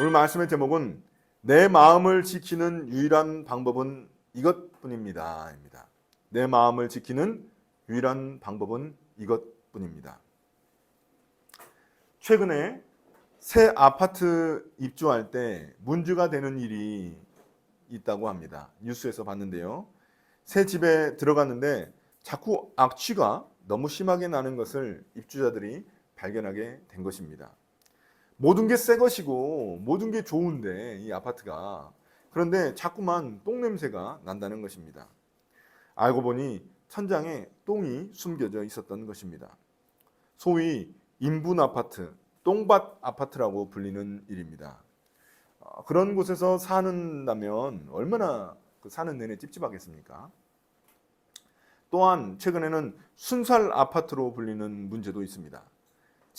오늘 말씀의 제목은 내 마음을 지키는 유일한 방법은 이것뿐입니다. 입니다. 내 마음을 지키는 유일한 방법은 이것뿐입니다. 최근에 새 아파트 입주할 때 문제가 되는 일이 있다고 합니다. 뉴스에서 봤는데요. 새 집에 들어갔는데 자꾸 악취가 너무 심하게 나는 것을 입주자들이 발견하게 된 것입니다. 모든 게 새 것이고 모든 게 좋은데 이 아파트가 그런데 자꾸만 똥 냄새가 난다는 것입니다. 알고 보니 천장에 똥이 숨겨져 있었던 것입니다. 소위 인분 아파트, 똥밭 아파트라고 불리는 일입니다. 어, 그런 곳에서 사는다면 얼마나 그 사는 내내 찝찝하겠습니까? 또한 최근에는 순살 아파트로 불리는 문제도 있습니다.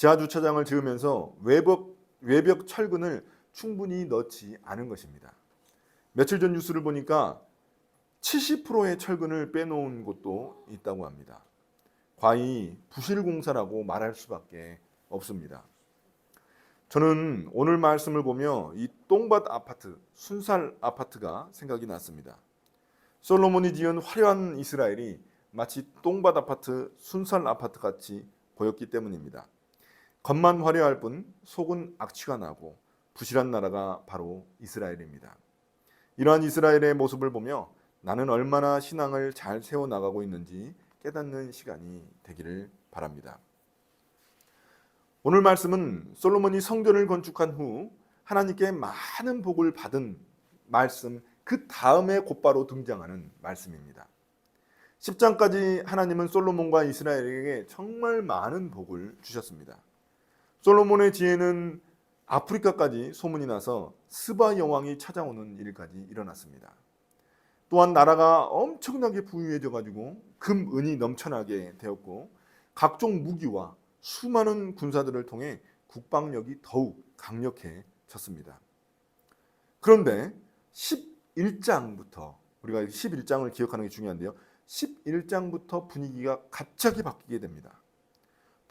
지하 주차장을 지으면서 외벽 외벽 철근을 충분히 넣지 않은 것입니다. 며칠 전 뉴스를 보니까 70%의 철근을 빼놓은 곳도 있다고 합니다. 과히 부실 공사라고 말할 수밖에 없습니다. 저는 오늘 말씀을 보며 이 똥밭 아파트, 순살 아파트가 생각이 났습니다. 솔로몬이 지은 화려한 이스라엘이 마치 똥밭 아파트, 순살 아파트 같이 보였기 때문입니다. 겉만 화려할 뿐 속은 악취가 나고 부실한 나라가 바로 이스라엘입니다. 이러한 이스라엘의 모습을 보며 나는 얼마나 신앙을 잘 세워 나가고 있는지 깨닫는 시간이 되기를 바랍니다. 오늘 말씀은 솔로몬이 성전을 건축한 후 하나님께 많은 복을 받은 말씀 그 다음에 곧바로 등장하는 말씀입니다. 10장까지 하나님은 솔로몬과 이스라엘에게 정말 많은 복을 주셨습니다. 솔로몬의 지혜는 아프리카까지 소문이 나서 스바 여왕이 찾아오는 일까지 일어났습니다. 또한 나라가 엄청나게 부유해져 가지고 금, 은이 넘쳐나게 되었고 각종 무기와 수많은 군사들을 통해 국방력이 더욱 강력해졌습니다. 그런데 11장부터 우리가 11장을 기억하는 게 중요한데요. 11장부터 분위기가 갑자기 바뀌게 됩니다.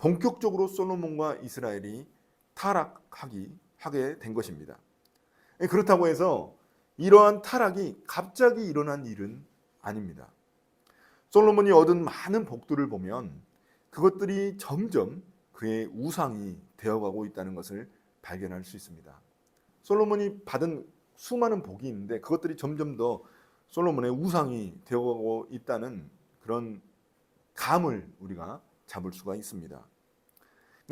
본격적으로 솔로몬과 이스라엘이 타락하기 하게 된 것입니다. 그렇다고 해서 이러한 타락이 갑자기 일어난 일은 아닙니다. 솔로몬이 얻은 많은 복들을 보면 그것들이 점점 그의 우상이 되어가고 있다는 것을 발견할 수 있습니다. 솔로몬이 받은 수많은 복이 있는데 그것들이 점점 더 솔로몬의 우상이 되어가고 있다는 그런 감을 우리가 잡을 수가 있습니다.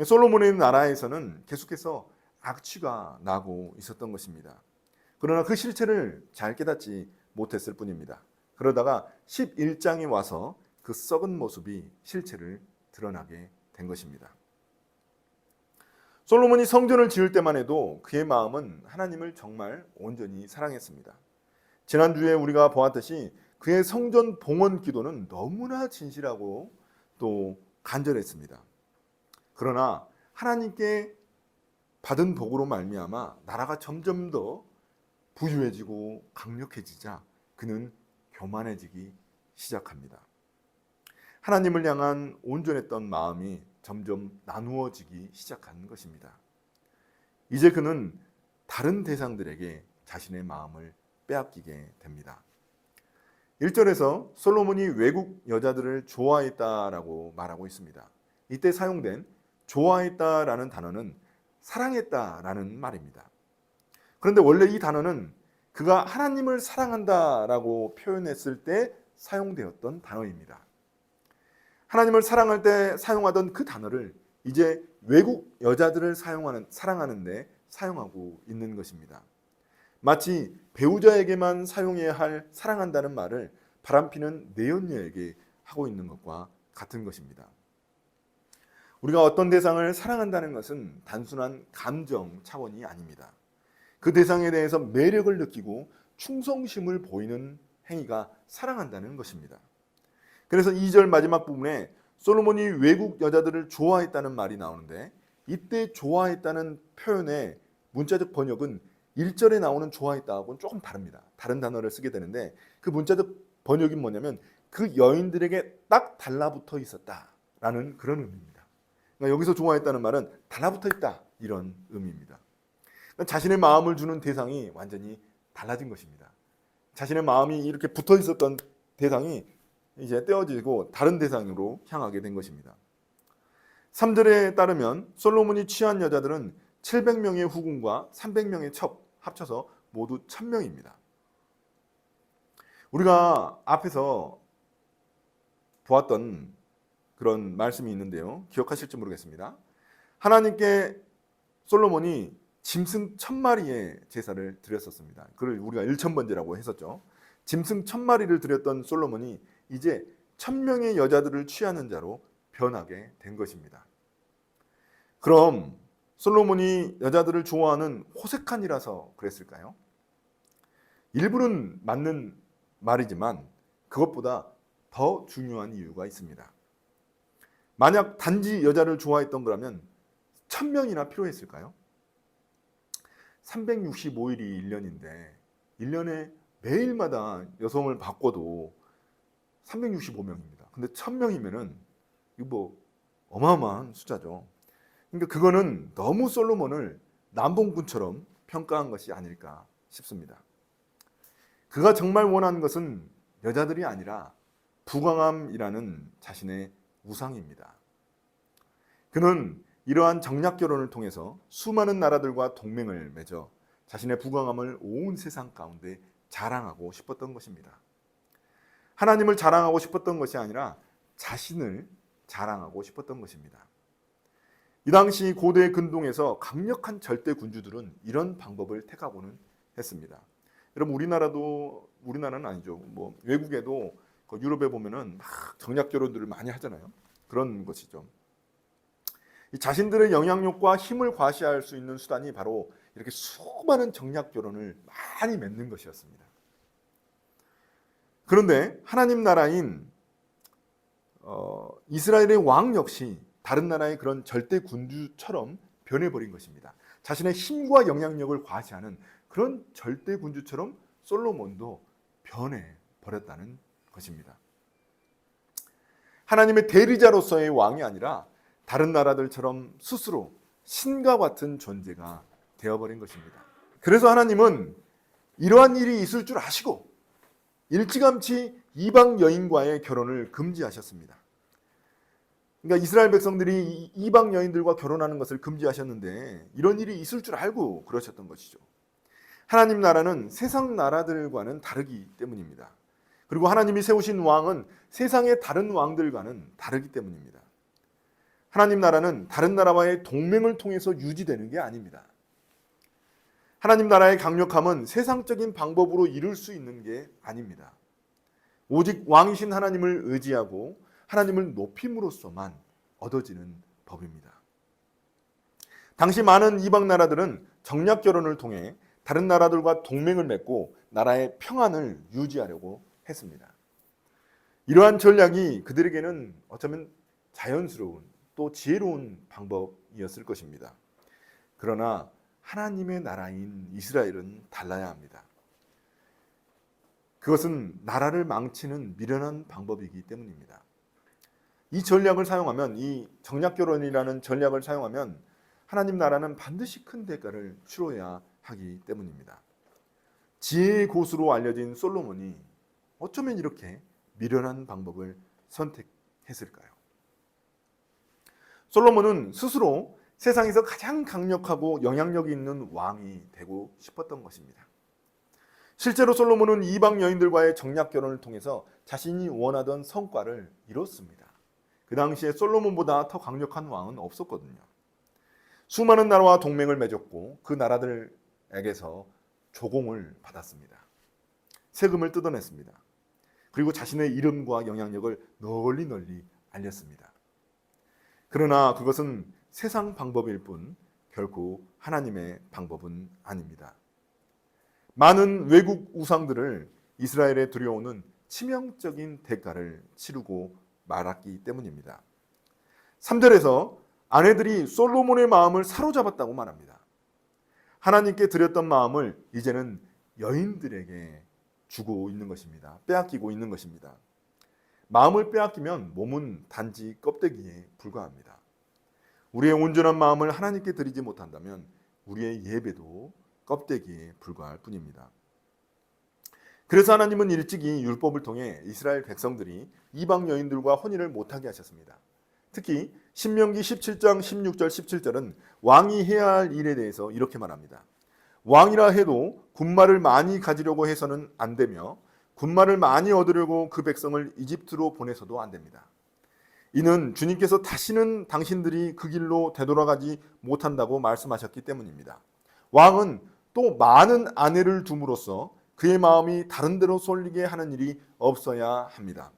솔로몬의 나라에서는 계속해서 악취가 나고 있었던 것입니다. 그러나 그 실체를 잘 깨닫지 못했을 뿐입니다. 그러다가 11장에 와서 그 썩은 모습이 실체를 드러나게 된 것입니다. 솔로몬이 성전을 지을 때만 해도 그의 마음은 하나님을 정말 온전히 사랑했습니다. 지난주에 우리가 보았듯이 그의 성전 봉헌 기도는 너무나 진실하고 또 간절했습니다. 그러나 하나님께 받은 복으로 말미암아 나라가 점점 더 부유해지고 강력해지자 그는 교만해지기 시작합니다. 하나님을 향한 온전했던 마음이 점점 나누어지기 시작한 것입니다. 이제 그는 다른 대상들에게 자신의 마음을 빼앗기게 됩니다. 1절에서 솔로몬이 외국 여자들을 좋아했다라고 말하고 있습니다. 이때 사용된 좋아했다라는 단어는 사랑했다라는 말입니다. 그런데 원래 이 단어는 그가 하나님을 사랑한다라고 표현했을 때 사용되었던 단어입니다. 하나님을 사랑할 때 사용하던 그 단어를 이제 외국 여자들을 사용하는 사랑하는데 사용하고 있는 것입니다. 마치 배우자에게만 사용해야 할 사랑한다는 말을 바람피는 내연녀에게 하고 있는 것과 같은 것입니다. 우리가 어떤 대상을 사랑한다는 것은 단순한 감정 차원이 아닙니다. 그 대상에 대해서 매력을 느끼고 충성심을 보이는 행위가 사랑한다는 것입니다. 그래서 2절 마지막 부분에 솔로몬이 외국 여자들을 좋아했다는 말이 나오는데 이때 좋아했다는 표현의 문자적 번역은 1절에 나오는 좋아했다하고는 조금 다릅니다. 다른 단어를 쓰게 되는데 그 문자적 번역이 뭐냐면 그 여인들에게 딱 달라붙어 있었다라는 그런 의미입니다. 그러니까 여기서 좋아했다는 말은 달라붙어 있다 이런 의미입니다. 자신의 마음을 주는 대상이 완전히 달라진 것입니다. 자신의 마음이 이렇게 붙어 있었던 대상이 이제 떼어지고 다른 대상으로 향하게 된 것입니다. 3절에 따르면 솔로몬이 취한 여자들은 700명의 후궁과 300명의 첩 합쳐서 모두 1000명입니다. 우리가 앞에서 보았던 그런 말씀이 있는데요. 기억하실지 모르겠습니다. 하나님께 솔로몬이 짐승 천 마리의 제사를 드렸었습니다. 그걸 우리가 일천번제라고 했었죠. 짐승 천 마리를 드렸던 솔로몬이 이제 천 명의 여자들을 취하는 자로 변하게 된 것입니다. 그럼 솔로몬이 여자들을 좋아하는 호색한이라서 그랬을까요? 일부는 맞는 말이지만 그것보다 더 중요한 이유가 있습니다. 만약 단지 여자를 좋아했던 거라면 천 명이나 필요했을까요? 365일이 1년인데 1년에 매일마다 여성을 바꿔도 365명입니다. 근데 1000명이면은 이거 뭐 어마어마한 숫자죠. 그러니까 그거는 너무 솔로몬을 남봉꾼처럼 평가한 것이 아닐까 싶습니다. 그가 정말 원하는 것은 여자들이 아니라 부강함이라는 자신의 우상입니다. 그는 이러한 정략 결혼을 통해서 수많은 나라들과 동맹을 맺어 자신의 부강함을 온 세상 가운데 자랑하고 싶었던 것입니다. 하나님을 자랑하고 싶었던 것이 아니라 자신을 자랑하고 싶었던 것입니다. 이 당시 고대 근동에서 강력한 절대 군주들은 이런 방법을 택하고는 했습니다. 여러분 우리나라도 우리나라는 아니죠. 뭐 외국에도 그 유럽에 보면은 막 정략 결혼들을 많이 하잖아요. 그런 것이죠. 이 자신들의 영향력과 힘을 과시할 수 있는 수단이 바로 이렇게 수많은 정략 결혼을 많이 맺는 것이었습니다. 그런데 하나님 나라인 어, 이스라엘의 왕 역시 다른 나라의 그런 절대 군주처럼 변해버린 것입니다. 자신의 힘과 영향력을 과시하는 그런 절대 군주처럼 솔로몬도 변해 버렸다는 것입니다. 하나님의 대리자로서의 왕이 아니라 다른 나라들처럼 스스로 신과 같은 존재가 되어버린 것입니다. 그래서 하나님은 이러한 일이 있을 줄 아시고 일찌감치 이방 여인과의 결혼을 금지하셨습니다. 그러니까 이스라엘 백성들이 이방 여인들과 결혼하는 것을 금지하셨는데 이런 일이 있을 줄 알고 그러셨던 것이죠. 하나님 나라는 세상 나라들과는 다르기 때문입니다. 그리고 하나님이 세우신 왕은 세상의 다른 왕들과는 다르기 때문입니다. 하나님 나라는 다른 나라와의 동맹을 통해서 유지되는 게 아닙니다. 하나님 나라의 강력함은 세상적인 방법으로 이룰 수 있는 게 아닙니다. 오직 왕이신 하나님을 의지하고 하나님을 높임으로써만 얻어지는 법입니다. 당시 많은 이방 나라들은 정략 결혼을 통해 다른 나라들과 동맹을 맺고 나라의 평안을 유지하려고 했습니다. 이러한 전략이 그들에게는 어쩌면 자연스러운 또 지혜로운 방법이었을 것입니다. 그러나 하나님의 나라인 이스라엘은 달라야 합니다. 그것은 나라를 망치는 미련한 방법이기 때문입니다. 이 전략을 사용하면 이 정략 결혼이라는 전략을 사용하면 하나님 나라는 반드시 큰 대가를 치러야 하기 때문입니다. 지혜의 고수로 알려진 솔로몬이 어쩌면 이렇게 미련한 방법을 선택했을까요? 솔로몬은 스스로 세상에서 가장 강력하고 영향력이 있는 왕이 되고 싶었던 것입니다. 실제로 솔로몬은 이방 여인들과의 정략 결혼을 통해서 자신이 원하던 성과를 이뤘습니다. 그 당시에 솔로몬보다 더 강력한 왕은 없었거든요. 수많은 나라와 동맹을 맺었고 그 나라들에게서 조공을 받았습니다. 세금을 뜯어냈습니다. 그리고 자신의 이름과 영향력을 널리 널리 알렸습니다. 그러나 그것은 세상 방법일 뿐 결코 하나님의 방법은 아닙니다. 많은 외국 우상들을 이스라엘에 들여오는 치명적인 대가를 치르고 말았기 때문입니다. 3절에서 아내들이 솔로몬의 마음을 사로잡았다고 말합니다. 하나님께 드렸던 마음을 이제는 여인들에게 주고 있는 것입니다. 빼앗기고 있는 것입니다. 마음을 빼앗기면 몸은 단지 껍데기에 불과합니다. 우리의 온전한 마음을 하나님께 드리지 못한다면 우리의 예배도 껍데기에 불과할 뿐입니다. 그래서 하나님은 일찍 이 율법을 통해 이스라엘 백성들이 이방 여인들과 혼인을 못하게 하셨습니다. 특히 신명기 17장 16절 17절은 왕이 해야 할 일에 대해서 이렇게 말합니다. 왕이라 해도 군마를 많이 가지려고 해서는 안 되며 군마를 많이 얻으려고 그 백성을 이집트로 보내서도 안 됩니다. 이는 주님께서 다시는 당신들이 그 길로 되돌아가지 못한다고 말씀하셨기 때문입니다. 왕은 또 많은 아내를 둠으로써 그의 마음이 다른 데로 쏠리게 하는 일이 없어야 합니다.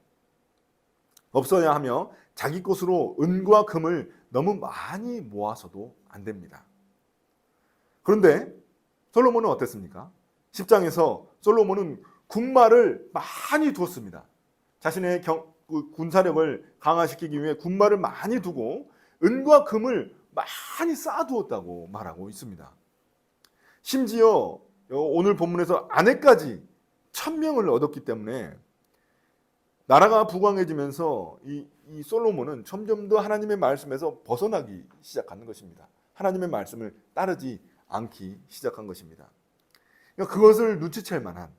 없어야 하며 자기 것으로 은과 금을 너무 많이 모아서도 안 됩니다. 그런데 솔로몬은 어땠습니까? 10장에서 솔로몬은 군마를 많이 두었습니다. 자신의 경, 그 군사력을 강화시키기 위해 군마를 많이 두고 은과 금을 많이 쌓아두었다고 말하고 있습니다. 심지어 오늘 본문에서 아내까지 천명을 얻었기 때문에 나라가 부강해지면서 이, 이 솔로몬은 점점 더 하나님의 말씀에서 벗어나기 시작하는 것입니다. 하나님의 말씀을 따르지 않기 시작한 것입니다. 그러니까 그것을 눈치챌 만한,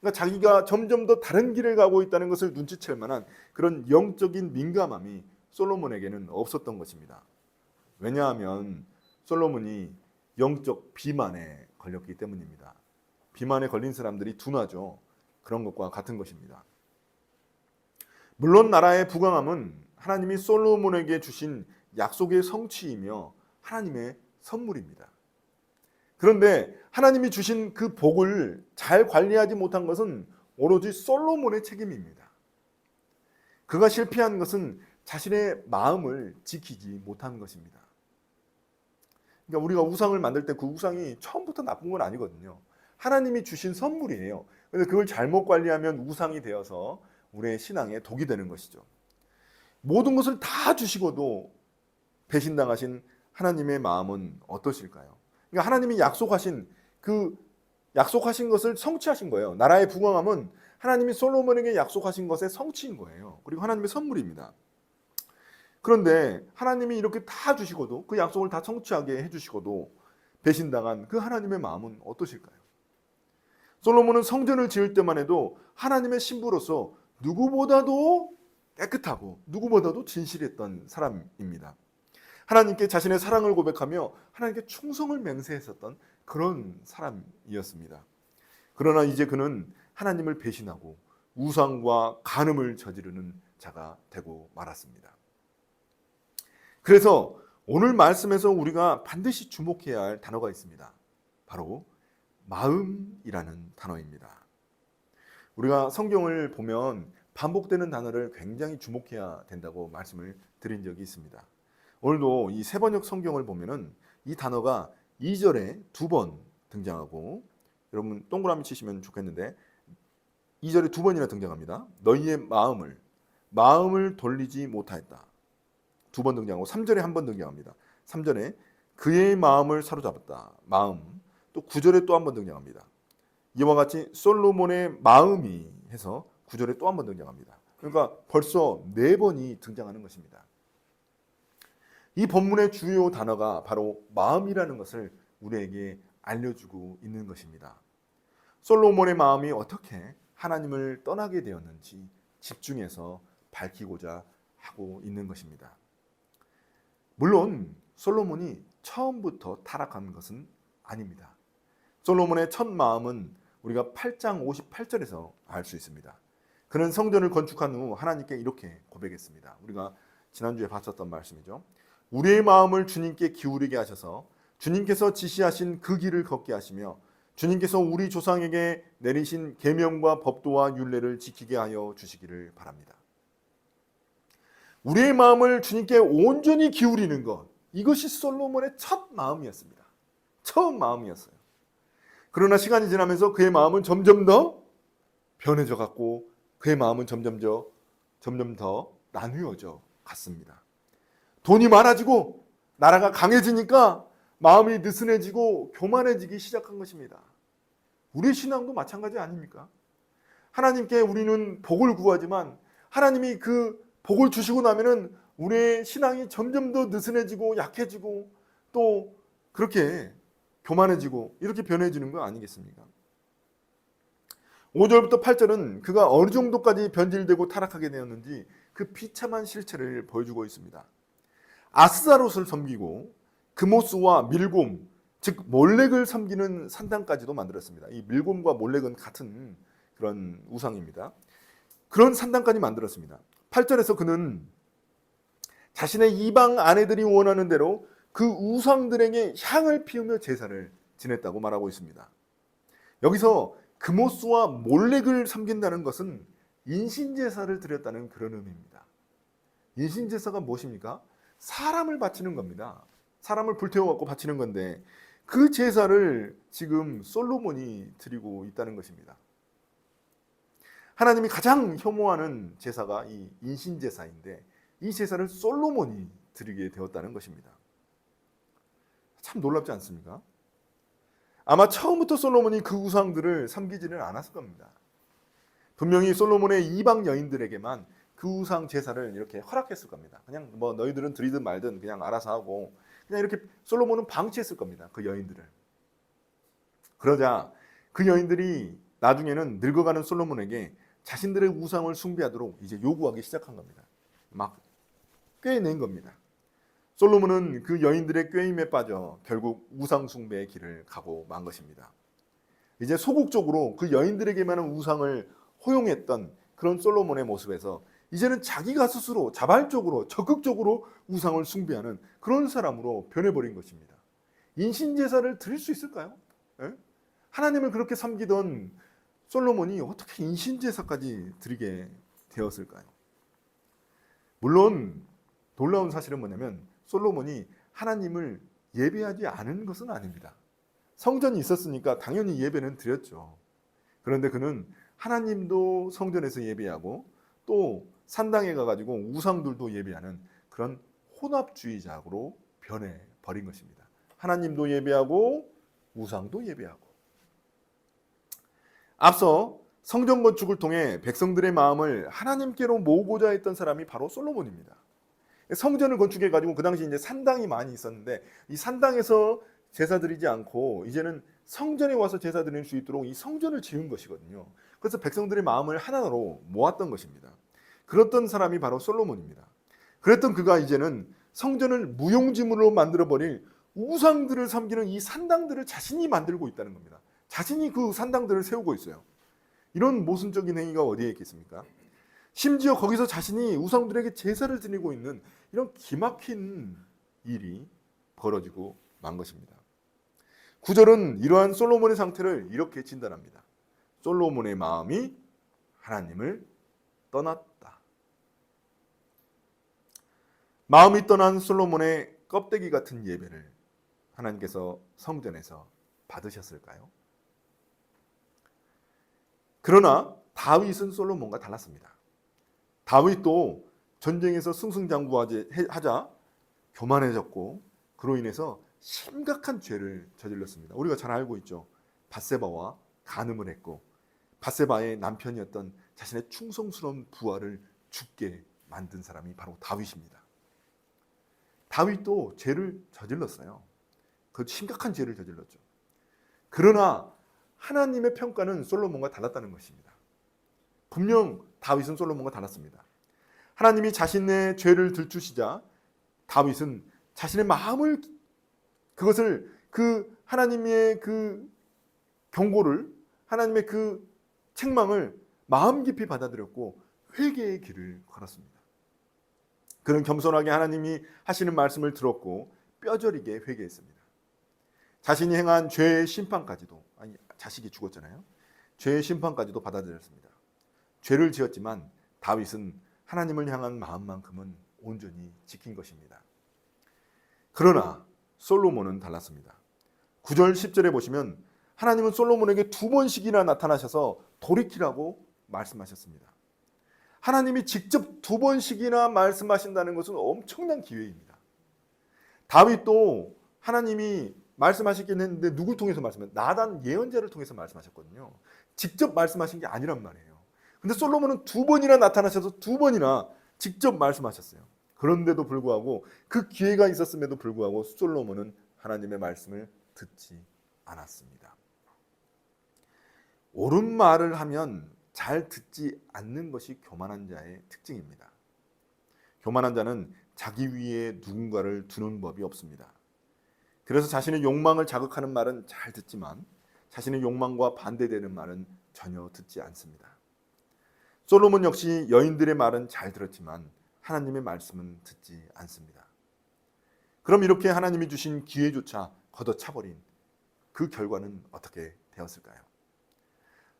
그러니까 자기가 점점 더 다른 길을 가고 있다는 것을 눈치챌 만한 그런 영적인 민감함이 솔로몬에게는 없었던 것입니다. 왜냐하면 솔로몬이 영적 비만에 걸렸기 때문입니다. 비만에 걸린 사람들이 둔하죠. 그런 것과 같은 것입니다. 물론 나라의 부강함은 하나님이 솔로몬에게 주신 약속의 성취이며 하나님의 선물입니다. 그런데 하나님이 주신 그 복을 잘 관리하지 못한 것은 오로지 솔로몬의 책임입니다. 그가 실패한 것은 자신의 마음을 지키지 못한 것입니다. 그러니까 우리가 우상을 만들 때 그 우상이 처음부터 나쁜 건 아니거든요. 하나님이 주신 선물이에요. 그런데 그걸 잘못 관리하면 우상이 되어서 우리의 신앙에 독이 되는 것이죠. 모든 것을 다 주시고도 배신당하신 하나님의 마음은 어떠실까요? 그러니까 하나님이 약속하신 그 약속하신 것을 성취하신 거예요. 나라의 부강함은 하나님이 솔로몬에게 약속하신 것의 성취인 거예요. 그리고 하나님의 선물입니다. 그런데 하나님이 이렇게 다 주시고도 그 약속을 다 성취하게 해주시고도 배신당한 그 하나님의 마음은 어떠실까요? 솔로몬은 성전을 지을 때만 해도 하나님의 신부로서 누구보다도 깨끗하고 누구보다도 진실했던 사람입니다. 하나님께 자신의 사랑을 고백하며 하나님께 충성을 맹세했었던 그런 사람이었습니다. 그러나 이제 그는 하나님을 배신하고 우상과 간음을 저지르는 자가 되고 말았습니다. 그래서 오늘 말씀에서 우리가 반드시 주목해야 할 단어가 있습니다. 바로 마음이라는 단어입니다. 우리가 성경을 보면 반복되는 단어를 굉장히 주목해야 된다고 말씀을 드린 적이 있습니다. 오늘도 이 세 번역 성경을 보면은 이 단어가 2절에 두 번 등장하고 여러분 동그라미 치시면 좋겠는데 2절에 두 번이나 등장합니다. 너희의 마음을 마음을 돌리지 못하였다. 두 번 등장하고 3절에 한 번 등장합니다. 3절에 그의 마음을 사로잡았다. 마음. 또 9절에 또 한 번 등장합니다. 이와 같이 솔로몬의 마음이 해서 9절에 또 한 번 등장합니다. 그러니까 벌써 네 번이 등장하는 것입니다. 이 본문의 주요 단어가 바로 마음이라는 것을 우리에게 알려주고 있는 것입니다. 솔로몬의 마음이 어떻게 하나님을 떠나게 되었는지 집중해서 밝히고자 하고 있는 것입니다. 물론 솔로몬이 처음부터 타락한 것은 아닙니다. 솔로몬의 첫 마음은 우리가 8장 58절에서 알 수 있습니다. 그는 성전을 건축한 후 하나님께 이렇게 고백했습니다. 우리가 지난주에 봤었던 말씀이죠. 우리의 마음을 주님께 기울이게 하셔서 주님께서 지시하신 그 길을 걷게 하시며 주님께서 우리 조상에게 내리신 계명과 법도와 율례를 지키게 하여 주시기를 바랍니다. 우리의 마음을 주님께 온전히 기울이는 것 이것이 솔로몬의 첫 마음이었습니다. 처음 마음이었어요. 그러나 시간이 지나면서 그의 마음은 점점 더 변해져 갔고 그의 마음은 점점 더 점점 더 나뉘어져 갔습니다. 돈이 많아지고 나라가 강해지니까 마음이 느슨해지고 교만해지기 시작한 것입니다. 우리 신앙도 마찬가지 아닙니까? 하나님께 우리는 복을 구하지만 하나님이 그 복을 주시고 나면은 우리의 신앙이 점점 더 느슨해지고 약해지고 또 그렇게 교만해지고 이렇게 변해지는 거 아니겠습니까? 5절부터 8절은 그가 어느 정도까지 변질되고 타락하게 되었는지 그 비참한 실체를 보여주고 있습니다. 아스다롯을 섬기고 그모스와 밀곰, 즉 몰렉을 섬기는 산당까지도 만들었습니다. 이 밀곰과 몰렉은 같은 그런 우상입니다. 그런 산당까지 만들었습니다. 8절에서 그는 자신의 이방 아내들이 원하는 대로 그 우상들에게 향을 피우며 제사를 지냈다고 말하고 있습니다. 여기서 그모스와 몰렉을 섬긴다는 것은 인신제사를 드렸다는 그런 의미입니다. 인신제사가 무엇입니까? 사람을 바치는 겁니다. 사람을 불태워갖고 바치는 건데 그 제사를 지금 솔로몬이 드리고 있다는 것입니다. 하나님이 가장 혐오하는 제사가 이 인신제사인데 이 제사를 솔로몬이 드리게 되었다는 것입니다. 참 놀랍지 않습니까? 아마 처음부터 솔로몬이 그 우상들을 섬기지는 않았을 겁니다. 분명히 솔로몬의 이방 여인들에게만 그 우상 제사를 이렇게 허락했을 겁니다. 그냥 뭐 너희들은 드리든 말든 그냥 알아서 하고 그냥 이렇게 솔로몬은 방치했을 겁니다. 그 여인들을. 그러자 그 여인들이 나중에는 늙어가는 솔로몬에게 자신들의 우상을 숭배하도록 이제 요구하기 시작한 겁니다. 막 꿰낸 겁니다. 솔로몬은 그 여인들의 꾀임에 빠져 결국 우상 숭배의 길을 가고 만 것입니다. 이제 소극적으로 그 여인들에게만은 우상을 허용했던 그런 솔로몬의 모습에서 이제는 자기가 스스로 자발적으로 적극적으로 우상을 숭배하는 그런 사람으로 변해버린 것입니다. 인신제사를 드릴 수 있을까요? 예? 하나님을 그렇게 섬기던 솔로몬이 어떻게 인신제사까지 드리게 되었을까요? 물론 놀라운 사실은 뭐냐면 솔로몬이 하나님을 예배하지 않은 것은 아닙니다. 성전이 있었으니까 당연히 예배는 드렸죠. 그런데 그는 하나님도 성전에서 예배하고 또 산당에 가가지고 우상들도 예배하는 그런 혼합주의자로 변해 버린 것입니다. 하나님도 예배하고 우상도 예배하고. 앞서 성전 건축을 통해 백성들의 마음을 하나님께로 모으고자 했던 사람이 바로 솔로몬입니다. 성전을 건축해 가지고 그 당시 이제 산당이 많이 있었는데 이 산당에서 제사 드리지 않고 이제는 성전에 와서 제사 드릴 수 있도록 이 성전을 지은 것이거든요. 그래서 백성들의 마음을 하나로 모았던 것입니다. 그랬던 사람이 바로 솔로몬입니다. 그랬던 그가 이제는 성전을 무용지물로 만들어 버릴 우상들을 섬기는 이 산당들을 자신이 만들고 있다는 겁니다. 자신이 그 산당들을 세우고 있어요. 이런 모순적인 행위가 어디에 있겠습니까? 심지어 거기서 자신이 우상들에게 제사를 드리고 있는 이런 기막힌 일이 벌어지고 만 것입니다. 구절은 이러한 솔로몬의 상태를 이렇게 진단합니다. 솔로몬의 마음이 하나님을 떠났다. 마음이 떠난 솔로몬의 껍데기 같은 예배를 하나님께서 성전에서 받으셨을까요? 그러나 다윗은 솔로몬과 달랐습니다. 다윗도 전쟁에서 승승장구하자 교만해졌고 그로 인해서 심각한 죄를 저질렀습니다. 우리가 잘 알고 있죠. 바세바와 간음을 했고 바세바의 남편이었던 자신의 충성스러운 부하를 죽게 만든 사람이 바로 다윗입니다. 다윗도 죄를 저질렀어요. 그 심각한 죄를 저질렀죠. 그러나 하나님의 평가는 솔로몬과 달랐다는 것입니다. 분명 다윗은 솔로몬과 달랐습니다. 하나님이 자신의 죄를 들추시자 다윗은 자신의 마음을 그것을 그 하나님의 그 경고를 하나님의 그 책망을 마음 깊이 받아들였고 회개의 길을 걸었습니다. 그는 겸손하게 하나님이 하시는 말씀을 들었고 뼈저리게 회개했습니다. 자신이 행한 죄의 심판까지도 아니 자식이 죽었잖아요. 죄의 심판까지도 받아들였습니다. 죄를 지었지만 다윗은 하나님을 향한 마음만큼은 온전히 지킨 것입니다. 그러나 솔로몬은 달랐습니다. 9절 10절에 보시면 하나님은 솔로몬에게 두 번씩이나 나타나셔서 돌이키라고 말씀하셨습니다. 하나님이 직접 두 번씩이나 말씀하신다는 것은 엄청난 기회입니다. 다윗도 하나님이 말씀하시긴 했는데 누굴 통해서 말씀했 나단 예언자를 통해서 말씀하셨거든요. 직접 말씀하신 게 아니란 말이에요. 근데 솔로몬은 두 번이나 나타나셔서 두 번이나 직접 말씀하셨어요. 그런데도 불구하고 그 기회가 있었음에도 불구하고 솔로몬은 하나님의 말씀을 듣지 않았습니다. 옳은 말을 하면 잘 듣지 않는 것이 교만한 자의 특징입니다. 교만한 자는 자기 위에 누군가를 두는 법이 없습니다. 그래서 자신의 욕망을 자극하는 말은 잘 듣지만 자신의 욕망과 반대되는 말은 전혀 듣지 않습니다. 솔로몬 역시 여인들의 말은 잘 들었지만 하나님의 말씀은 듣지 않습니다. 그럼 이렇게 하나님이 주신 기회조차 걷어차버린 그 결과는 어떻게 되었을까요?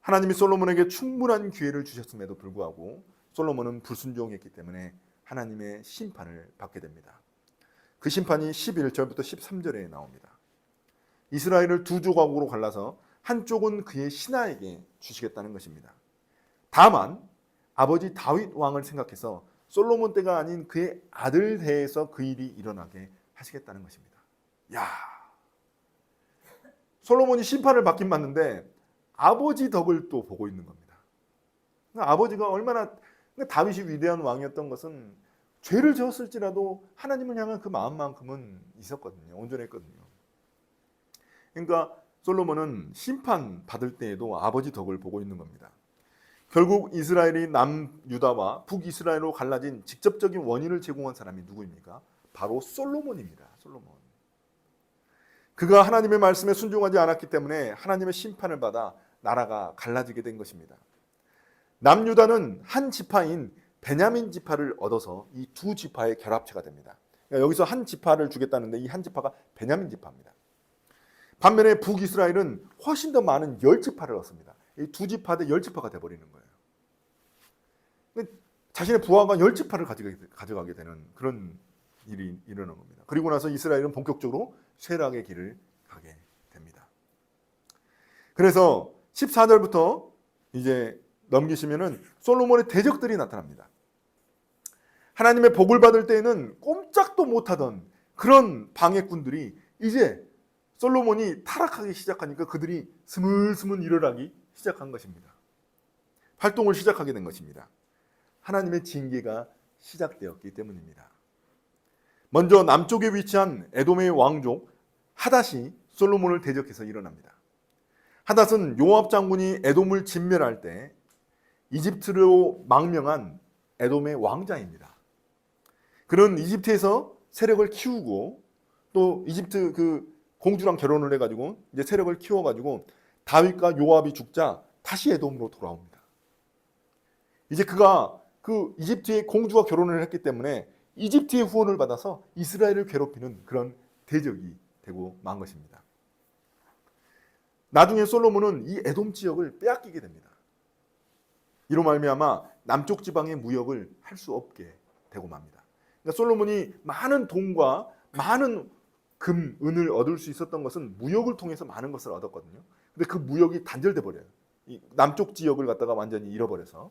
하나님이 솔로몬에게 충분한 기회를 주셨음에도 불구하고 솔로몬은 불순종했기 때문에 하나님의 심판을 받게 됩니다. 그 심판이 11절부터 13절에 나옵니다. 이스라엘을 두 조각으로 갈라서 한쪽은 그의 신하에게 주시겠다는 것입니다. 다만 아버지 다윗 왕을 생각해서 솔로몬 때가 아닌 그의 아들 대에서 그 일이 일어나게 하시겠다는 것입니다. 야, 솔로몬이 심판을 받긴 받는데 아버지 덕을 또 보고 있는 겁니다. 그러니까 아버지가 얼마나 그러니까 다윗이 위대한 왕이었던 것은 죄를 지었을지라도 하나님을 향한 그 마음만큼은 있었거든요. 온전했거든요. 그러니까 솔로몬은 심판 받을 때에도 아버지 덕을 보고 있는 겁니다. 결국 이스라엘이 남유다와 북이스라엘로 갈라진 직접적인 원인을 제공한 사람이 누구입니까? 바로 솔로몬입니다. 솔로몬. 그가 하나님의 말씀에 순종하지 않았기 때문에 하나님의 심판을 받아 나라가 갈라지게 된 것입니다. 남유다는 한 지파인 베냐민 지파를 얻어서 이 두 지파의 결합체가 됩니다. 그러니까 여기서 한 지파를 주겠다는데 이 한 지파가 베냐민 지파입니다. 반면에 북이스라엘은 훨씬 더 많은 열 지파를 얻습니다. 이 두 지파 대 열 지파가 돼버리는 거예요. 자신의 부하가 열 지파를 가져가게 되는 그런 일이 일어난 겁니다. 그리고 나서 이스라엘은 본격적으로 쇠락의 길을 가게 됩니다. 그래서 14절부터 이제 넘기시면은 솔로몬의 대적들이 나타납니다. 하나님의 복을 받을 때에는 꼼짝도 못하던 그런 방해꾼들이 이제 솔로몬이 타락하기 시작하니까 그들이 스물스물 일어나기 시작한 것입니다. 활동을 시작하게 된 것입니다. 하나님의 징계가 시작되었기 때문입니다. 먼저 남쪽에 위치한 에돔의 왕족 하닷이 솔로몬을 대적해서 일어납니다. 하닷은 요압 장군이 에돔을 진멸할 때 이집트로 망명한 에돔의 왕자입니다. 그는 이집트에서 세력을 키우고 또 이집트 그 공주랑 결혼을 해가지고 이제 세력을 키워가지고 다윗과 요압이 죽자 다시 에돔으로 돌아옵니다. 이제 그가 그 이집트의 공주와 결혼을 했기 때문에 이집트의 후원을 받아서 이스라엘을 괴롭히는 그런 대적이 되고 만 것입니다. 나중에 솔로몬은 이 에돔 지역을 빼앗기게 됩니다. 이로 말미암아 남쪽 지방의 무역을 할 수 없게 되고 맙니다. 그러니까 솔로몬이 많은 돈과 많은 금, 은을 얻을 수 있었던 것은 무역을 통해서 많은 것을 얻었거든요. 근데 그 무역이 단절돼 버려요. 남쪽 지역을 갖다가 완전히 잃어버려서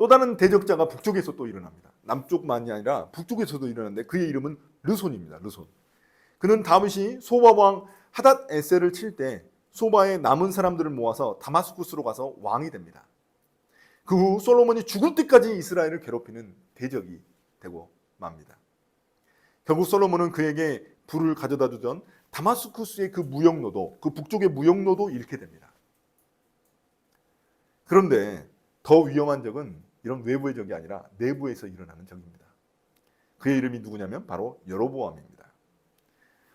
또 다른 대적자가 북쪽에서 또 일어납니다. 남쪽만이 아니라 북쪽에서도 일어났는데 그의 이름은 르손입니다. 르손. 그는 다윗이 소바 왕 하닷 에셀을 칠때 소바의 남은 사람들을 모아서 다마스쿠스로 가서 왕이 됩니다. 그 후 솔로몬이 죽을 때까지 이스라엘을 괴롭히는 대적이 되고 맙니다. 결국 솔로몬은 그에게 불을 가져다 주던 다마스쿠스의 그 무역로도 그 북쪽의 무역로도 잃게 됩니다. 그런데 더 위험한 적은 이런 외부의 적이 아니라 내부에서 일어나는 적입니다. 그의 이름이 누구냐면 바로 여로보암입니다.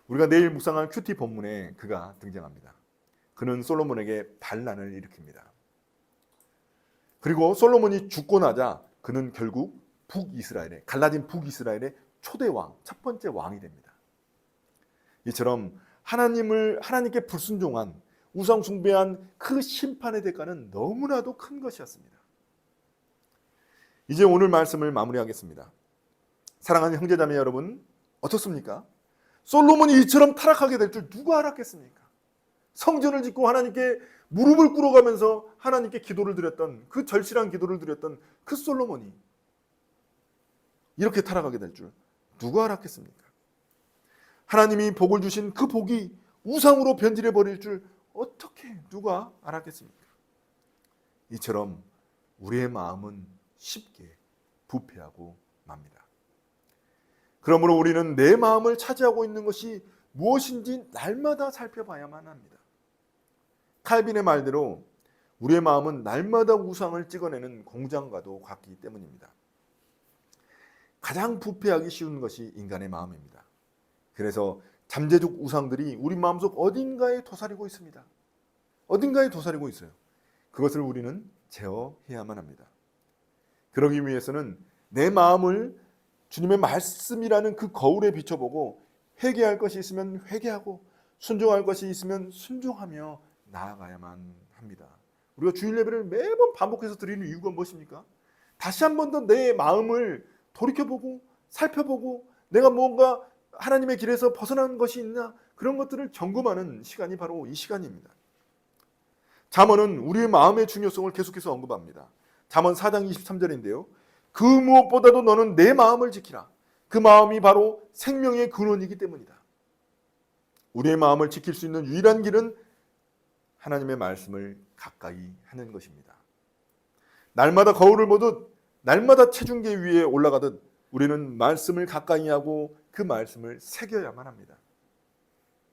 우리가 내일 묵상할 큐티 본문에 그가 등장합니다. 그는 솔로몬에게 반란을 일으킵니다. 그리고 솔로몬이 죽고 나자 그는 결국 북이스라엘의 갈라진 북이스라엘의 초대 왕, 첫 번째 왕이 됩니다. 이처럼 하나님을 하나님께 불순종한 우상 숭배한 그 심판의 대가는 너무나도 큰 것이었습니다. 이제 오늘 말씀을 마무리하겠습니다. 사랑하는 형제자매 여러분, 어떻습니까? 솔로몬이 이처럼 타락하게 될 줄 누가 알았겠습니까? 성전을 짓고 하나님께 무릎을 꿇어가면서 하나님께 기도를 드렸던 그 절실한 기도를 드렸던 그 솔로몬이 이렇게 타락하게 될 줄 누가 알았겠습니까? 하나님이 복을 주신 그 복이 우상으로 변질해 버릴 줄 어떻게 누가 알았겠습니까? 이처럼 우리의 마음은 쉽게 부패하고 맙니다. 그러므로 우리는 내 마음을 차지하고 있는 것이 무엇인지 날마다 살펴봐야만 합니다. 칼빈의 말대로 우리의 마음은 날마다 우상을 찍어내는 공장과도 같기 때문입니다. 가장 부패하기 쉬운 것이 인간의 마음입니다. 그래서 잠재적 우상들이 우리 마음속 어딘가에 도사리고 있습니다. 어딘가에 도사리고 있어요. 그것을 우리는 제어해야만 합니다. 그러기 위해서는 내 마음을 주님의 말씀이라는 그 거울에 비춰보고 회개할 것이 있으면 회개하고 순종할 것이 있으면 순종하며 나아가야만 합니다. 우리가 주일 예배를 매번 반복해서 드리는 이유가 무엇입니까? 다시 한 번 더 내 마음을 돌이켜보고 살펴보고 내가 뭔가 하나님의 길에서 벗어난 것이 있나 그런 것들을 점검하는 시간이 바로 이 시간입니다. 잠언은 우리의 마음의 중요성을 계속해서 언급합니다. 잠언 4장 23절인데요. 그 무엇보다도 너는 내 마음을 지키라. 그 마음이 바로 생명의 근원이기 때문이다. 우리의 마음을 지킬 수 있는 유일한 길은 하나님의 말씀을 가까이 하는 것입니다. 날마다 거울을 보듯 날마다 체중계 위에 올라가듯 우리는 말씀을 가까이 하고 그 말씀을 새겨야만 합니다.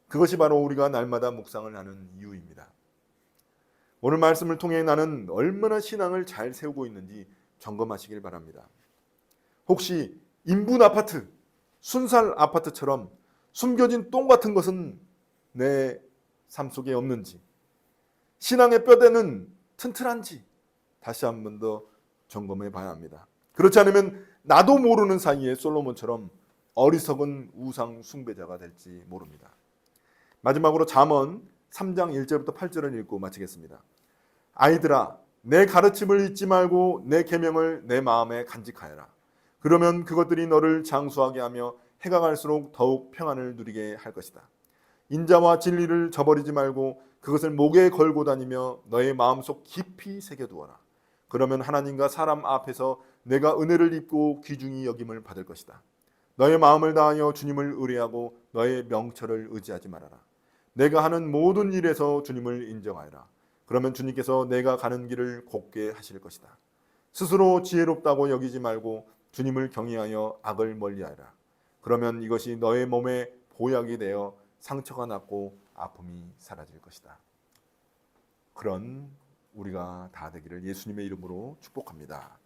그것이 바로 우리가 날마다 묵상을 하는 이유입니다. 오늘 말씀을 통해 나는 얼마나 신앙을 잘 세우고 있는지 점검하시길 바랍니다. 혹시 인분 아파트, 순살 아파트처럼 숨겨진 똥 같은 것은 내 삶 속에 없는지, 신앙의 뼈대는 튼튼한지 다시 한 번 더 점검해 봐야 합니다. 그렇지 않으면 나도 모르는 사이에 솔로몬처럼 어리석은 우상 숭배자가 될지 모릅니다. 마지막으로 잠언 3장 1절부터 8절을 읽고 마치겠습니다. 아이들아 내 가르침을 잊지 말고 내 계명을 내 마음에 간직하여라. 그러면 그것들이 너를 장수하게 하며 해가 갈수록 더욱 평안을 누리게 할 것이다. 인자와 진리를 저버리지 말고 그것을 목에 걸고 다니며 너의 마음속 깊이 새겨두어라. 그러면 하나님과 사람 앞에서 내가 은혜를 입고 귀중히 여김을 받을 것이다. 너의 마음을 다하여 주님을 의뢰하고 너의 명철을 의지하지 말아라. 내가 하는 모든 일에서 주님을 인정하여라. 그러면 주님께서 내가 가는 길을 곱게 하실 것이다. 스스로 지혜롭다고 여기지 말고 주님을 경외하여 악을 멀리하라. 그러면 이것이 너의 몸에 보약이 되어 상처가 낫고 아픔이 사라질 것이다. 그런 우리가 다 되기를 예수님의 이름으로 축복합니다.